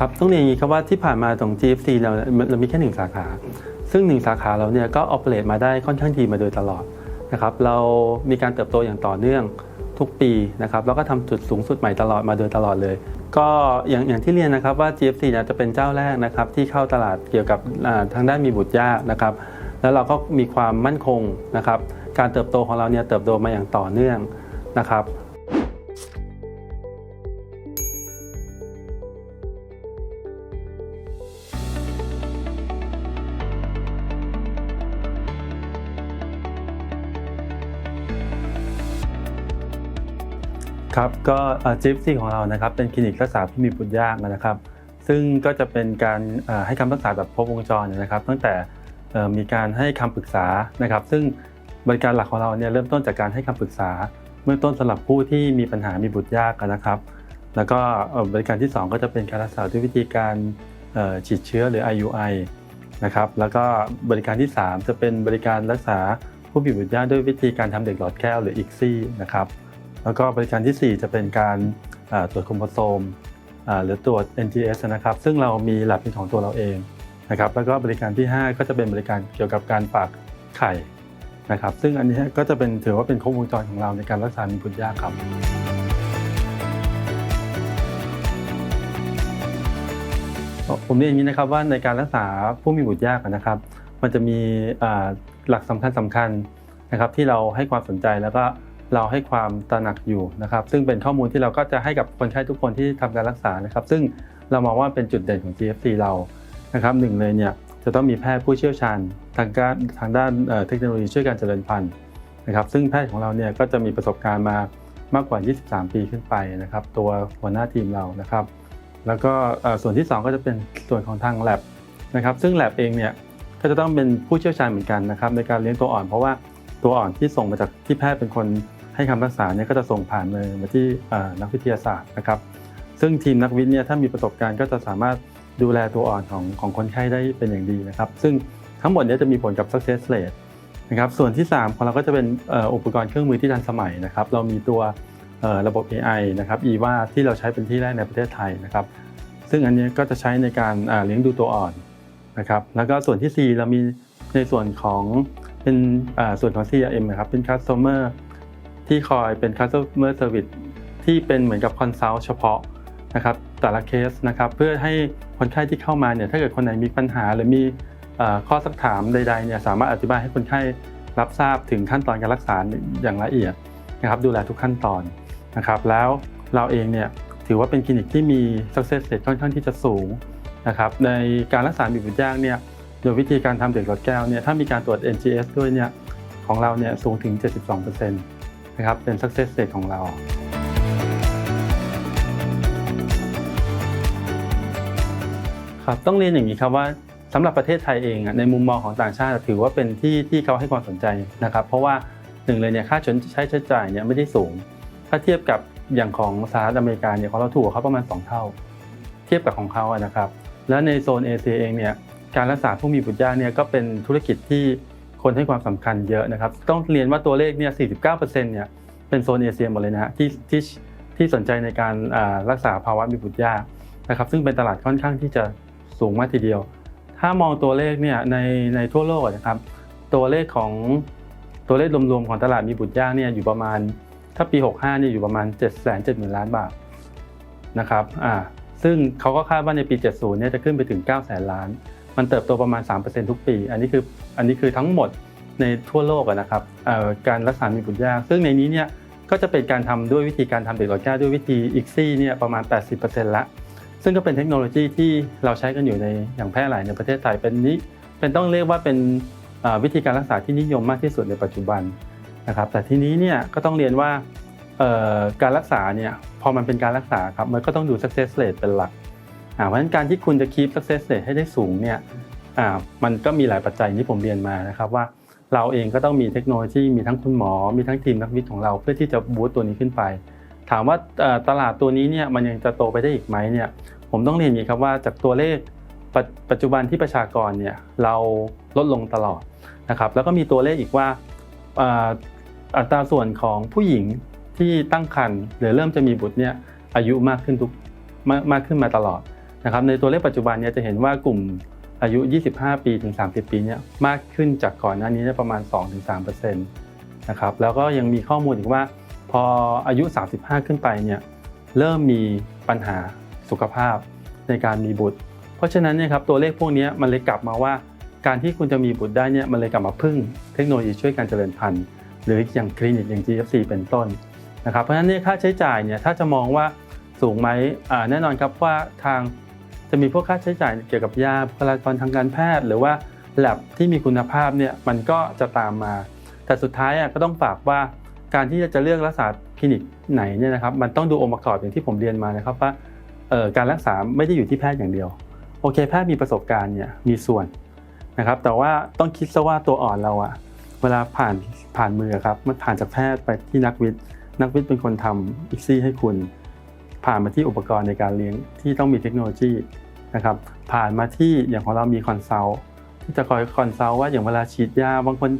ครับต้องเรียนอย่างนี้ครับว่าที่ผ่านมาตรง GFC เราเรามีแค่หนึ่งสาขา ซึ่งหนึ่งสาขาเราเนี่ยก็ออ e r a t e มาได้ค่อนข้างดีมาโดยตลอดนะครับเรามีการเติบโตอย่างต่อเนื่องทุกปีนะครับแล้วก็ทำจุดสูงสุดใหม่ตลอดมาโดยตลอดเลย ก็อย่างอย่างที่เรียนนะครับว่า GFC เนี่ยจะเป็นเจ้าแรกนะครับที่เข้าตลาดเกี่ยวกับทางด้านมีบุตรยากนะครับแล้วเราก็มีความมั่นคงนะครับการเติบโตของเราเนี่ยเติบโตมาอย่างต่อเนื่องนะครับ ครับก็จิฟซี่ของเรานะครับเป็นคลินิกรักษาผู้มีบุตรยากนะครับ ซึ่งก็จะเป็นการให้คำปรึกษาแบบครบวงจรนะครับ ตั้งแต่มีการให้คำปรึกษานะครับ ซึ่งบริการหลักของเราเนี่ยเริ่มต้นจากการให้คำปรึกษาเบื้องต้นสำหรับผู้ที่มีปัญหามีบุตรยากนะครับ แล้วก็บริการที่ 2 ก็จะเป็นการรักษาด้วยวิธีการฉีดเชื้อหรือ IUI นะครับแล้วก็บริการที่ 3 จะเป็นบริการรักษาผู้มีบุตรยากด้วยวิธีการทำเด็กหลอดแก้วหรือ ICSI นะครับ แล้วก็บริการทีสี่ 4 จะเป็นการตรวจโครโมโซมหรือตรวจ NGS นะครับ ซึ่งเรามีหลักเป็นของตัวเราเองนะครับ แล้วก็บริการที่ 5 ก็จะเป็นบริการเกี่ยวกับการฝากไข่นะครับ ซึ่งอันนี้ก็จะเป็นถือว่าเป็นครบวงจรของเราในการรักษามีบุตรยากครับผมเรียนอย่างนี้นะครับว่าในการรักษาผู้มีบุตรยากนะครับ มันจะมีหลักสำคัญสำคัญนะครับที่เราให้ความสนใจแล้วก็ เราให้ความตระหนักอยู่นะครับ ซึ่งเป็นข้อมูลที่เราก็จะให้กับคนไข้ทุกคนที่ทำการรักษานะครับ ซึ่งเรามองว่าเป็นจุดเด่นของ GFC เรานะครับหนึ่งเลยเนี่ยจะต้องมีแพทย์ผู้เชี่ยวชาญทางการทางด้านเทคโนโลยีช่วยการเจริญพันธุ์นะครับซึ่งแพทย์ของเราเนี่ยก็จะมีประสบการณ์มามากกว่า 23 ปีขึ้นไปนะครับ ตัวหัวหน้าทีมเรานะครับ แล้วก็ส่วนที่ 2 ก็จะเป็นส่วนของทาง lab นะครับซึ่ง lab เองเนี่ยก็จะต้องเป็นผู้เชี่ยวชาญเหมือนกันนะครับในการเลี้ยงตัวอ่อน เพราะว่าตัวอ่อนที่ส่งมาจากที่แพทย์เป็นคน ให้คำรักษาเนี่ยก็จะส่งผ่านมือมาที่นักวิทยาศาสตร์นะครับ ซึ่งทีมนักวิทย์เนี่ยถ้ามีประสบการณ์ก็จะสามารถดูแลตัวอ่อนของของคนไข้ได้เป็นอย่างดีนะครับ ซึ่งทั้งหมดนี้จะมีผลกับ success rate นะครับ ส่วนที่ 3 ของเราก็จะเป็นอุปกรณ์เครื่องมือที่ทันสมัยนะครับ เรามีตัวระบบ AI นะครับ EVA ที่เราใช้เป็นที่แรกในประเทศไทยนะครับ ซึ่งอันนี้ก็จะใช้ในการเลี้ยงดูตัวอ่อนนะครับ แล้วก็ส่วนที่ 4 เรามีในส่วนของเป็นส่วนของ CRM นะครับเป็น Customer ที่คอยเป็น Customer Service ที่เป็นเหมือนกับ Consult เฉพาะนะครับแต่ละเคสนะครับเพื่อให้คนไข้ที่เข้ามาเนี่ยถ้าเกิดคนไหนมีปัญหาหรือมีข้อสักถามใดๆเนี่ยสามารถอธิบายให้คนไข้รับทราบถึงขั้นตอนการรักษาอย่างละเอียดนะครับดูแลทุกขั้นตอนนะครับแล้วเราเองเนี่ยถือว่าเป็นคลินิกที่มี success rate ค่อนข้างที่จะสูงนะครับในการรักษาบีบบุตรยากเนี่ยโดยวิธีการทำเด็กหลอดแก้วเนี่ยถ้ามีการตรวจ NGS ด้วยเนี่ยของเราเนี่ยสูงถึง 72%นะครับเป็น success rate ของเราครับต้องเรียนอย่างนี้ครับว่าสำหรับประเทศไทยเองอะในมุมมองของต่างชาติถือว่าเป็นที่ที่เขาให้ความสนใจนะครับเพราะว่าหนึ่งเลยเนี่ยค่าใช้ใช้จ่ายเนี่ยไม่ได้สูง ถ้าเทียบกับอย่างของสหรัฐอเมริกาเนี่ยของเราถูกเขาประมาณ 2 เท่า เทียบกับของเขาอะนะครับ แล้วในโซนเอเชียเองเนี่ยการรักษาผู้มีบุตรยากเนี่ยก็เป็นธุรกิจที่ คนให้ความสำคัญเยอะนะครับ ต้องเรียนว่าตัวเลขเนี่ย 49%เนี่ยเป็นโซนเอเชียหมดเลยนะฮะที่ที่ที่สนใจในการอ่ารักษาภาวะมีบุตรยากนะครับ ซึ่งเป็นตลาดค่อนข้างที่จะสูงมากทีเดียว ถ้ามองตัวเลขเนี่ยในในทั่วโลกนะครับ ตัวเลขของตัวเลขรวมๆของตลาดมีบุตรยากเนี่ยอยู่ประมาณถ้าปี 65เนี่ยอยู่ประมาณ 7 7 0 0 0 0ล้านบาทนะครับอ่าซึ่งเขาก็คาดว่าในปี 70เนี่ยจะขึ้นไปถึง 9 0 0 0 0ล้าน มันเติบโตประมาณ 3%ทุกปี อันนี้คืออันนี้คือทั้งหมดในทั่วโลกนะครับการรักษามีบุตรยาก ซึ่งในนี้เนี่ยก็จะเป็นการทำด้วยวิธีการทำเด็กหลอดแก้วด้วยวิธีอีกซี่เนี่ยประมาณ 80%ละ ซึ่งก็เป็นเทคโนโลยีที่เราใช้กันอยู่ในอย่างแพร่หลายในประเทศไทยเป็นนี้เป็นต้องเรียกว่าเป็นวิธีการรักษาที่นิยมมากที่สุดในปัจจุบันนะครับ แต่ทีนี้เนี่ยก็ต้องเรียนว่าการรักษาเนี่ยพอมันเป็นการรักษาครับมันก็ต้องดู success rate เป็นหลัก เพราะฉะนั้นการที่คุณจะ keep success rate ให้ได้สูงเนี่ยมันก็มีหลายปัจจัยที่ผมเรียนมานะครับว่าเราเองก็ต้องมีเทคโนโลยีมีทั้งคุณหมอ มีทั้งทีมนักวิทย์ของเรา เพื่อที่จะบูตตัวนี้ขึ้นไป ถามว่าตลาดตัวนี้เนี่ยมันยังจะโตไปได้อีกไหมเนี่ยผมต้องเรียนอย่างนี้ครับว่าจากตัวเลขป,ปัจจุบันที่ประชากรเนี่ยเราลดลงตลอดนะครับแล้วก็มีตัวเลขอีกว่าอัตราส่วนของผู้หญิงที่ตั้งครรภ์หรือเริ่มจะมีบุตรเนี่ยอายุมากขึ้นทุกมากมากขึ้นมาตลอด นะครับในตัวเลขปัจจุบันเนี่ยจะเห็นว่ากลุ่มอายุ 25 ปีถึง 30 ปีเนี่ยมากขึ้นจากก่อนหน้านี้นประมาณ 2-3%นะครับแล้วก็ยังมีข้อมูลอีกว่า พออายุ 35 ขึ้นไปเนี่ยเริ่มมีปัญหาสุขภาพในการมีบุตร เพราะฉะนั้นเนี่ยครับตัวเลขพวกนี้มันเลยกลับมาว่า การที่คุณจะมีบุตรได้เนี่ยมันเลยกลับมาพึ่งเทคโนโลยีช่วยการเจริญพันธุ์ หรืออย่างคลินิกอย่าง GFC เป็นต้นนะครับเพราะฉะนั้นเนี่ยค่าใช้จ่ายเนี่ยถ้าจะมองว่าสูงไหมแน่นอนครับว่าทาง จะมีพวกค่าใช้จ่ายเกี่ยวกับยาบุคลากรทางการแพทย์ หรือว่าแลบที่มีคุณภาพเนี่ยมันก็จะตามมา แต่สุดท้ายอะก็ต้องฝากว่าการที่จะเลือกรักษาคลินิกไหนเนี่ยนะครับมันต้องดูองค์ประกอบอย่างที่ผมเรียนมานะครับว่าการรักษาไม่ได้อยู่ที่แพทย์อย่างเดียวโอเคแพทย์มีประสบการณ์เนี่ยมีส่วนนะครับแต่ว่าต้องคิดซะว่าตัวอ่อนเราอะเวลาผ่านผ่านมือครับมันผ่านจากแพทย์ไปที่นักวิทย์ นักวิทย์เป็นคนทำอีกซี่ให้คุณ ผ่านมาที่อุปกรณ์ในการเลี้ยงที่ต้องมีเทคโนโลยี นะครับผ่านมาที่อย่างของเรามีคอนซัลท์ที่จะคอยคอนซัลท์ว่าอย่างเวลาฉีดยาบางคน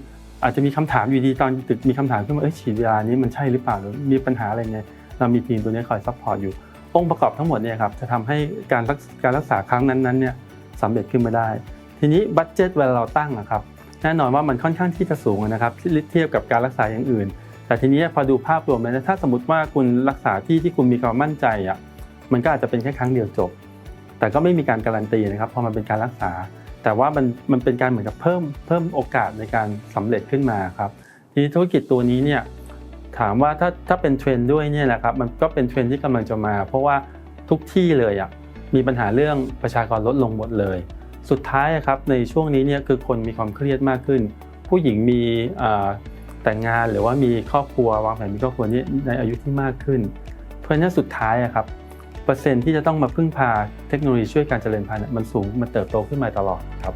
อาจจะมีคำถามอยู่ดีตอนตึกมีคำถามขึ้นมาเอ้ยฉีดยานี้มันใช่หรือเปล่าหรือมีปัญหาอะไรไงเรามีทีมตัวนี้คอยซัพพอร์ตอยู่องค์ประกอบทั้งหมดเนี่ยครับจะทำให้การรักการรักษาครั้งนั้นๆเนี่ยสำเร็จขึ้นมาได้ ทีนี้บัตเจ็ตเวลาเราตั้งนะครับแน่นอนว่ามันค่อนข้างที่จะสูงนะครับเทียบกับการรักษาอย่างอื่น แต่ทีนี้พอดูภาพรวมแล้วนะถ้าสมมติว่าคุณรักษาที่ที่คุณมีความมั่นใจอะมันก็อาจจะเป็นแค่ครั้งเดียวจบ แต่ก็ไม่มีการการันตีนะครับพอมันเป็นการรักษา แต่ว่ามันมันเป็นการเหมือนกับเพิ่มเพิ่มโอกาสในการสำเร็จขึ้นมาครับทีนี้ธุรกิจตัวนี้เนี่ยถามว่าถ้าถ้าเป็นเทรนด์ด้วยเนี่ยแหละครับมันก็เป็นเทรนด์ที่กำลังจะมา เพราะว่าทุกที่เลยอะมีปัญหาเรื่องประชากรลดลงหมดเลย สุดท้ายครับในช่วงนี้เนี่ยคือคนมีความเครียดมากขึ้น ผู้หญิงมีแต่งงานหรือว่ามีครอบครัววางแผนมีครอบครัวนี้ในอายุที่มากขึ้น เพราะฉะนั้นสุดท้ายครับ เปอร์เซ็นต์ที่จะต้องมาพึ่งพาเทคโนโลยีช่วยการเจริญพันธุ์มันสูงมันเติบโตขึ้นมาตลอดครับ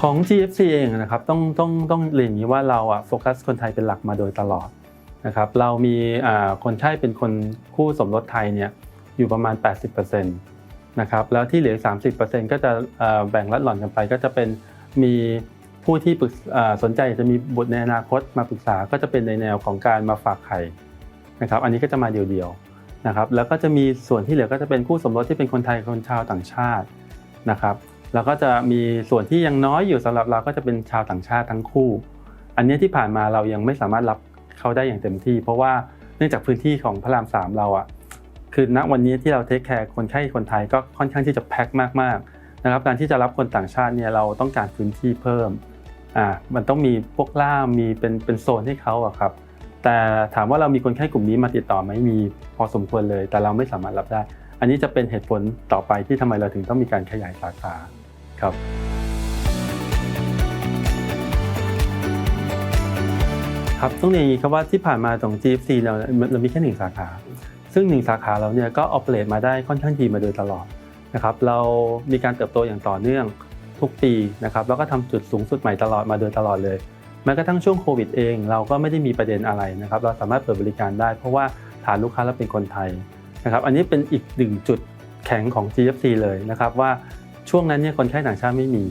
ของ GFC เองนะครับต้องต้องต้องเรียนอย่างนี้ว่าเราอะโฟกัสคนไทยเป็นหลักมาโดยตลอดนะครับเรามีคนไข้เป็นคนคู่สมรสไทยเนี่ยอยู่ประมาณ 80%นะครับแล้วที่เหลือ 30%ก็จะแบ่งลัดหล่อนกันไปก็จะเป็นมี ผู้ที่ปรึกสนใจจะมีบุตรในอนาคตมาปรึกษาก็จะเป็นในแนวของการมาฝากไข่นะครับอันนี้ก็จะมาเดียวๆนะครับแล้วก็จะมีส่วนที่เหลือก็จะเป็นคู่สมรสที่เป็นคนไทยคนชาวต่างชาตินะครับแล้วก็จะมีส่วนที่ยังน้อยอยู่สำหรับเราก็จะเป็นชาวต่างชาติทั้งคู่ อันนี้ที่ผ่านมาเรายังไม่สามารถรับเขาได้อย่างเต็มที่ เพราะว่าเนื่องจากพื้นที่ของพระรามสามเราอะคือณวันนี้ที่เราเทคแคร์คนไข้คนไทยก็ค่อนข้างที่จะแพ็คมากๆนะครับการที่จะรับคนต่างชาติเนี่ยเราต้องการพื้นที่เพิ่ม อ่ามันต้องมีพวกล่ามมีเป็นเป็นโซนให้เขาอะครับ แต่ถามว่าเรามีคนไข้กลุ่มนี้มาติดต่อไหมมีพอสมควรเลย แต่เราไม่สามารถรับได้ อันนี้จะเป็นเหตุผลต่อไปที่ทำไมเราถึงต้องมีการขยายสาขาครับครับต้องเรียนงนี้ครับว่าที่ผ่านมาตรง GFC เราเรามีแค่หนึ่งสาขา ซึ่งหนึ่งสาขาเราเนี่ยก็ออเปเรตมาได้ค่อนข้างดีมาโดยตลอดนะครับเรามีการเติบโตอย่างต่อเนื่อง ทุกปีนะครับแล้วก็ทำจุดสูงสุดใหม่ตลอดมาโดยตลอดเลยแม้กระทั่งช่วงโควิดเองเราก็ไม่ได้มีประเด็นอะไรนะครับเราสามารถเปิดบริการได้ เพราะว่าฐานลูกค้าเราเป็นคนไทยนะครับอันนี้เป็นอีกหนึ่งจุดแข็งของ GFC เลยนะครับว่าช่วงนั้นเนี่ยคนไข้ต่างชาติไม่มี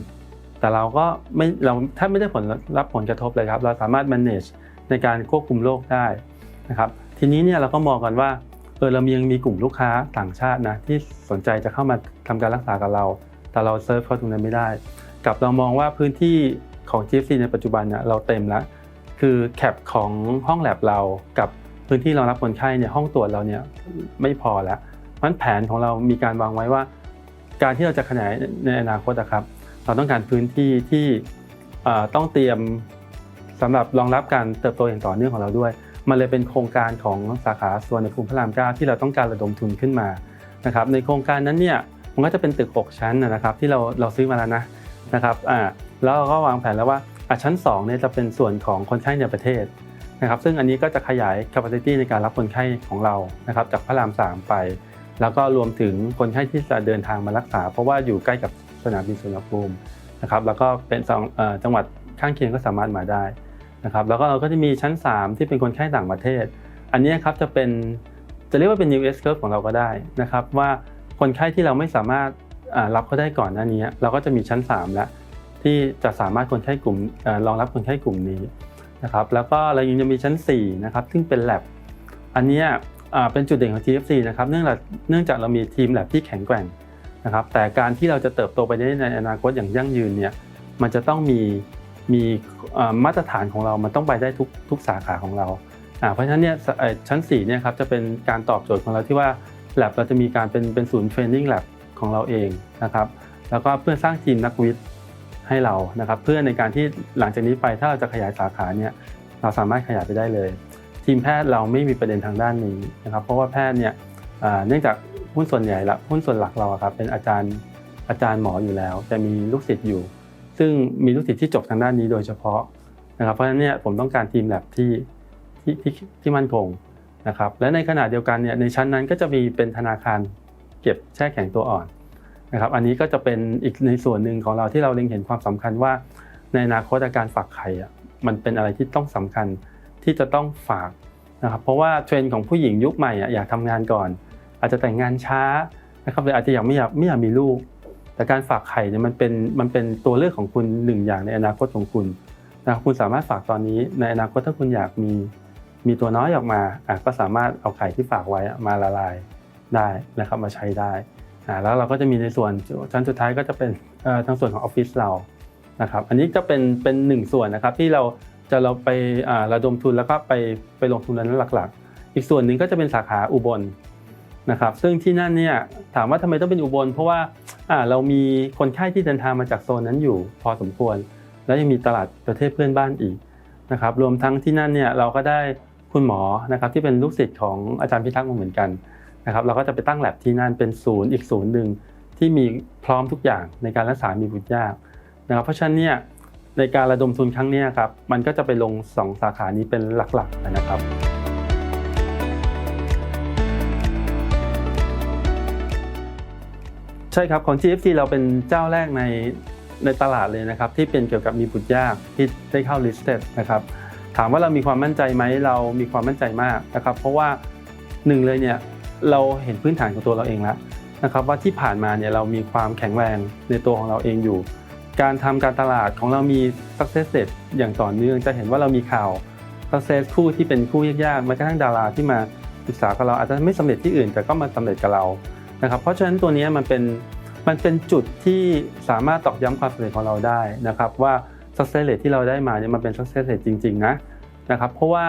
แต่เราก็ไม่เราถ้าไม่ได้ผลรับผลกระทบเลยครับเราสามารถ manage ในการควบคุมโรคได้นะครับทีนี้เนี่ยเราก็มองกันว่าเออเรายังมีกลุ่มลูกค้าต่างชาตินะที่สนใจจะเข้ามาทำการรักษากับเรา แต่เราเซิร์ฟเขาตรงนั้นไม่ได้ กับเรามองว่าพื้นที่ของ GFC ในปัจจุบันเนี่ยเราเต็มแล้ว คือแคปของห้องแลบเรากับพื้นที่รองรับคนไข้เนี่ยห้องตรวจเราเนี่ยไม่พอแล้วเพราะฉะนั้นแผนของเรามีการวางไว้ว่า การที่เราจะขยายในอนาคตนะครับ เราต้องการพื้นที่ที่ต้องเตรียมสำหรับรองรับการเติบโตอย่างต่อเนื่องของเราด้วย มันเลยเป็นโครงการของสาขาส่วนในภูมิพระรามเก้าที่เราต้องการระดมทุนขึ้นมานะครับในโครงการนั้นเนี่ย มันก็จะเป็นตึก 6 ชั้นนะครับที่เราเราซื้อมาแล้วนะนะครับอ่าแล้วเราก็วางแผนแล้วว่าอะชั้น2เนี่ยจะเป็นส่วนของคนไข้ในประเทศนะครับซึ่งอันนี้ก็จะขยาย capacity ในการรับคนไข้ของเรานะครับจากพระราม 3 ไป แล้วก็รวมถึงคนไข้ที่จะเดินทางมารักษา เพราะว่าอยู่ใกล้กับสนามบินสุวรรณภูมินะครับแล้วก็เป็นจังหวัดข้างเคียงก็สามารถมาได้นะครับแล้วก็เราก็จะมีชั้น 3 ที่เป็นคนไข้ต่างประเทศ อันนี้ครับจะเป็นจะเรียกว่าเป็น US curve ของเราก็ได้นะครับว่า คนไข้ที่เราไม่สามารถรับเขาได้ก่อนหน้านี้ เราก็จะมีชั้น 3 แล้วที่จะสามารถคนไข้กลุ่มรองรับคนไข้กลุ่มนี้นะครับแล้วก็เรายังจะมีชั้น4นะครับซึ่งเป็น lab อันนี้เป็นจุดเด่นของ TFC นะครับเนื่องจากเนื่องจากเรามีทีมแลบที่แข็งแกร่งนะครับแต่การที่เราจะเติบโตไปได้ในอนาคตอย่างยั่งยืนเนี่ยมันจะต้องมีมีมาตรฐานของเรา มันต้องไปได้ทุกทุกสาขาของเราเพราะฉะนั้นเนี่ยชั้น4เนี่ยครับจะเป็นการตอบโจทย์ของเราที่ว่า แลบเราจะมีการเป็นเป็นศูนย์เทรนนิ่งแลบของเราเองนะครับ แล้วก็เพื่อสร้างทีมนักวิทย์ให้เรานะครับ เพื่อในการที่หลังจากนี้ไปถ้าเราจะขยายสาขาเนี่ยเราสามารถขยายไปได้เลย ทีมแพทย์เราไม่มีประเด็นทางด้านนี้นะครับ เพราะว่าแพทย์เนี่ยเนื่องจากหุ้นส่วนใหญ่ละหุ้นส่วนหลักเราครับเป็นอาจารย์อาจารย์หมออยู่แล้ว แต่มีลูกศิษย์อยู่ ซึ่งมีลูกศิษย์ที่จบทางด้านนี้โดยเฉพาะนะครับ เพราะฉะนั้นเนี่ยผมต้องการทีมแลบที่ที่ที่มั่นคง นะครับและในขณะเดียวกันเนี่ยในชั้นนั้นก็จะมีเป็นธนาคารเก็บแช่แข็งตัวอ่อนนะครับอันนี้ก็จะเป็นอีกในส่วนหนึ่งของเราที่เราเล็งเห็นความสำคัญว่า ในอนาคตอาการฝากไข่อะมันเป็นอะไรที่ต้องสำคัญที่จะต้องฝากนะครับเพราะว่าเทรนด์ของผู้หญิงยุคใหม่อะอยากทำงานก่อน อาจจะแต่งงานช้านะครับหรืออาจจะยังไม่อยากไม่อยากมีลูก แต่การฝากไข่เนี่ยมันเป็นมันเป็นตัวเลือกของคุณหนึ่งอย่างในอนาคตของคุณนะครับคุณสามารถฝากตอนนี้ในอนาคตถ้าคุณอยากมี มีตัวน้อยออกมาอะก็สามารถเอาไข่ที่ฝากไว้มาละลายได้นะครับมาใช้ได้แล้วเราก็จะมีในส่วนชั้นสุดท้ายก็จะเป็นทางส่วนของออฟฟิศเรานะครับอันนี้จะเป็นเป็นหนึ่งส่วนนะครับที่เราจะเราไประดมทุนแล้วก็ไปไปลงทุนนั้นหลักๆ อีกส่วนหนึ่งก็จะเป็นสาขาอุบลนะครับซึ่งที่นั่นเนี่ยถามว่าทำไมต้องเป็นอุบล เพราะว่าเรามีคนไข้ที่เดินทางมาจากโซนนั้นอยู่พอสมควร แล้วยังมีตลาดประเทศเพื่อนบ้านอีกนะครับรวมทั้งที่นั่นเนี่ยเราก็ได้ คุณหมอนะครับที่เป็นลูกศิษย์ของอาจารย์พิทักษ์มาเหมือนกันนะครับเราก็จะไปตั้งแลบที่นั่นเป็นศูนย์อีกศูนย์หนึ่งที่มีพร้อมทุกอย่างในการรักษามีบุตรยากนะครับเพราะฉะนั้นเนี่ยในการระดมทุนครั้งนี้ครับมันก็จะไปลง 2 สาขานี้เป็นหลักๆนะครับใช่ครับของ GFC เราเป็นเจ้าแรกในในตลาดเลยนะครับที่เป็นเกี่ยวกับมีบุตรยากที่ได้เข้า listed นะครับ ถามว่าเรามีความมั่นใจไหมเรามีความมั่นใจมากนะครับ เพราะว่าหนึ่งเลยเนี่ยเราเห็นพื้นฐานของตัวเราเองแล้วนะครับ ว่าที่ผ่านมาเนี่ยเรามีความแข็งแรงในตัวของเราเองอยู่ การทำการตลาดของเรามี success rate อย่างต่อเนื่องจะเห็นว่าเรามีข่าว success คู่ที่เป็นคู่ยากๆแม้กระทั่งดาราที่มาศึกษากับเราอาจจะไม่สำเร็จที่อื่นแต่ก็มาสำเร็จกับเรานะครับเพราะฉะนั้นตัวนี้มันเป็นมันเป็นจุดที่สามารถตอกย้ำความสำเร็จของเราได้นะครับว่า success rate ที่เราได้มาเนี่ยมันเป็น success rate จริง ๆ นะนะครับเพราะว่า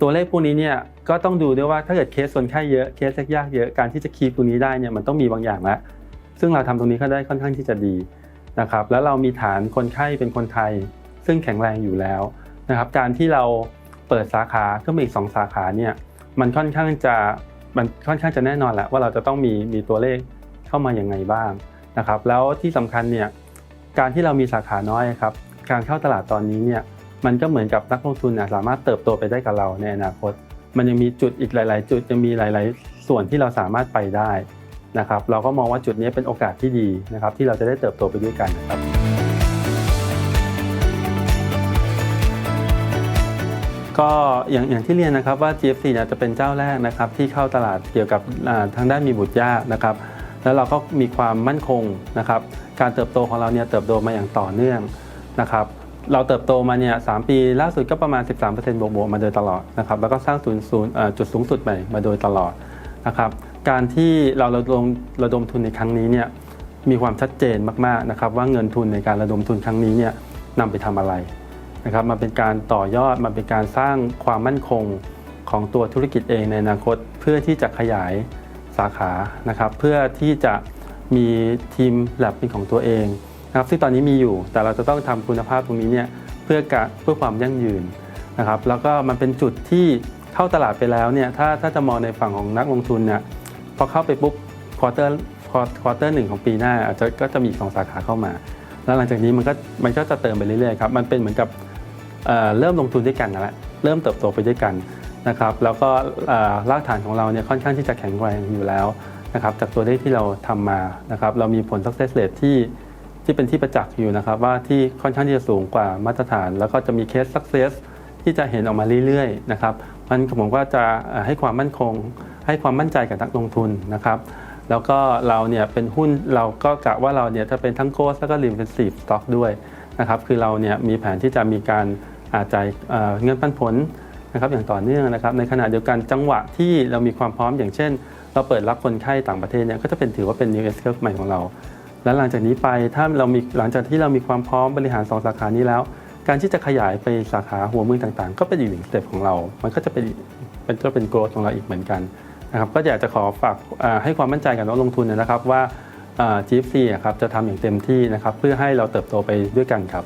ตัวเลขพวกนี้เนี่ยก็ต้องดูด้วยว่าถ้าเกิดเคสคนไข้เยอะเคสยากเยอะการที่จะคีบตรงนี้ได้เนี่ยมันต้องมีบางอย่างล้วซึ่งเราทำตรงนี้ก็ได้ค่อนข้างที่จะดีนะครับแล้วเรามีฐานคนไข้เป็นคนไทย ซึ่งแข็งแรงอยู่แล้วนะครับการที่เราเปิดสาขาขึ้นมาอีกสองสาขาเนี่ยมันค่อนข้างจะมันค่อนข้างจะแน่นอนแหละว่าเราจะต้องมีมีตัวเลขเข้ามาอย่างไงบ้างนะครับแล้วที่สำคัญเนี่ยการที่เรามีสาขาน้อยครับ การเข้าตลาดตอนนี้เนี่ยมันก็เหมือนกับนักลงทุนนะสามารถเติบโตไปได้กับเราในอนาคต มันยังมีจุดอีกหลาย ๆ จุดยังมีหลาย ๆ ส่วนที่เราสามารถไปได้นะครับเราก็มองว่าจุดนี้เป็นโอกาสที่ดีนะครับที่เราจะได้เติบโตไปด้วยกันนะครับก็อย่างอย่างที่เรียนนะครับว่า GFC เนี่ยจะเป็นเจ้าแรกนะครับที่เข้าตลาดเกี่ยวกับทางด้านมีบุตรยากนะครับ แล้วเราก็มีความมั่นคงนะครับการเติบโตของเราเนี่ยเติบโตมาอย่างต่อเนื่อง นะครับเราเติบโตมาเนี่ยสปีล่าสุดก็ประมาณ 13%บวกบวกๆมาโดยตลอดนะครับแล้วก็สร้างศูนย์ศูนย์จุดสูงสุดใหม่มาโดยตลอดนะครับการที่เราระดมระดมทุนในครั้งนี้เนี่ยมีความชัดเจนมากๆนะครับว่าเงินทุนในการระดมทุนครั้งนี้เนี่ยนำไปทำอะไรนะครับมันเป็นการต่อยอดมันเป็นการสร้างความมั่นคงของตัวธุรกิจเองในอนาคต เพื่อที่จะขยายสาขานะครับเพื่อที่จะมีทีมแลบเป็นของตัวเอง นะครับซึ่งตอนนี้มีอยู่ แต่เราจะต้องทำคุณภาพตรงนี้เนี่ยเพื่อการเพื่อความยั่งยืนนะครับแล้วก็มันเป็นจุดที่เข้าตลาดไปแล้วเนี่ยถ้าถ้าจะมองในฝั่งของนักลงทุนเนี่ยพอเข้าไปปุ๊บควอเตอร์ควอเตอร์หนึ่งของปีหน้าอาจจะก็จะมีสองสาขาเข้ามา แล้วหลังจากนี้มันก็มันก็จะเติมไปเรื่อยๆครับมันเป็นเหมือนกับเเริ่มลงทุนด้วยกันนั่นแหละเริ่มเติบโตไปด้วยกันนะครับแล้วก็เอ่อรากฐานของเราเนี่ยค่อนข้างที่จะแข็งแรงอยู่แล้วนะครับจากตัวเลขที่เราทำมานะครับเรามีผล success rate ที่ ที่เป็นที่ประจักษ์อยู่นะครับ ว่าที่ค่อนข้างที่จะสูงกว่ามาตรฐาน แล้วก็จะมีเคส success ที่จะเห็นออกมาเรื่อยๆนะครับมันผมก็จะให้ความมั่นคง ให้ความมั่นใจกับนักลงทุนนะครับ แล้วก็เราเนี่ยเป็นหุ้นเราก็กะว่าเราเนี่ยถ้าเป็นทั้งโกลด์แล้วก็ริมเป็นสีสต็อกด้วยนะครับคือเราเนี่ยมีแผนที่จะมีการอาจ่ายเอ่อเงินปันผลนะครับอย่างต่อเนื่องนะครับ ในขณะเดียวกันจังหวะที่เรามีความพร้อมอย่างเช่น เราเปิดรับคนไข้ต่างประเทศเนี่ยก็จะเป็นถือว่าเป็น new S curve ใหม่ของเรา และหลังจากนี้ไปถ้าเรามีหลังจากที่เรามีความพร้อมบริหารสองสาขานี้แล้ว การที่จะขยายไปสาขาหัวเมืองต่างๆ ก็เป็นอีกหนึ่งสเต็ปของเรา มันก็จะเป็นเป็นก็เป็น growth ของเราอีกเหมือนกันนะครับก็อยากจะขอฝากให้ความมั่นใจกับนักลงทุนนะครับว่า GFC ครับจะทำอย่างเต็มที่นะครับเพื่อให้เราเติบโตไปด้วยกันครับ